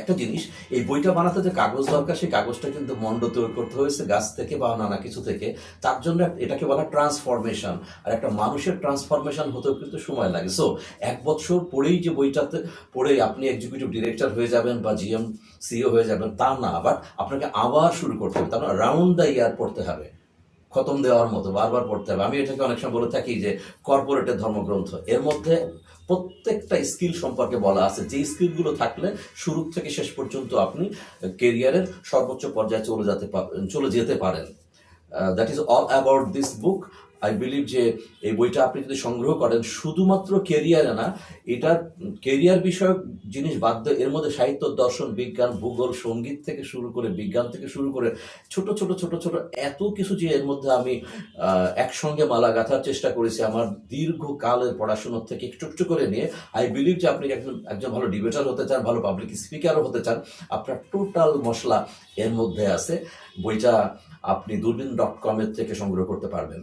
একটা জিনিস, এই বইটা বানাতে যে কাগজ দরকার, সেই কাগজটা কিন্তু মন্ড তৈরি করতে হয়েছে গাছ থেকে বা নানা কিছু থেকে। তার জন্য এটাকে বলা ট্রান্সফরমেশন। আর একটা মানুষের ট্রান্সফরমেশন হতেও কিন্তু সময় লাগে। সো এক বছর পরেই যে বইটাতে পড়েই আপনি এক্সিকিউটিভ ডিরেক্টর হয়ে যাবেন বা জিএম সিও হয়ে যাবেন, তা না। আবার আপনাকে আবার শুরু করতে হবে। তার রাউন্ড দ্য ইয়ার পড়তে হবে। খতম দেওয়ার মতো, বারবার পড়তে হবে। আমি এটাকে অনেক সময় বলে থাকি যে কর্পোরেটের ধর্মগ্রন্থ। এর মধ্যে প্রত্যেকটা স্কিল সম্পর্কে বলা আছে। যে স্কিলগুলো থাকলে শুরু থেকে শেষ পর্যন্ত আপনি কেরিয়ারের সর্বোচ্চ পর্যায়ে চলে যেতে চলে যেতে পারেন। That is all about this book I believe যে এই বইটা আপনি যদি সংগ্রহ করেন, শুধুমাত্র কেরিয়ারে না এটার কেরিয়ার বিষয়ক জিনিস বাদ দিয়ে এর মধ্যে সাহিত্য, দর্শন, বিজ্ঞান, ভূগোল, সংগীত থেকে শুরু করে, বিজ্ঞান থেকে শুরু করে ছোট ছোট ছোট ছোট এত কিছু যে এর মধ্যে আমি একসঙ্গে মালা গাঁথার চেষ্টা করেছি। আমার দীর্ঘকালের পড়াশোনার থেকে একটু একটু করে নিয়ে আই বিলিভ যে আপনি একজন একজন ভালো ডিবেটার হতে চান, ভালো পাবলিক স্পিকারও হতে চান, আপনার টোটাল মশলা এর মধ্যে আছে। বইটা আপনি দূরবীন ডট কমের থেকে সংগ্রহ করতে পারবেন।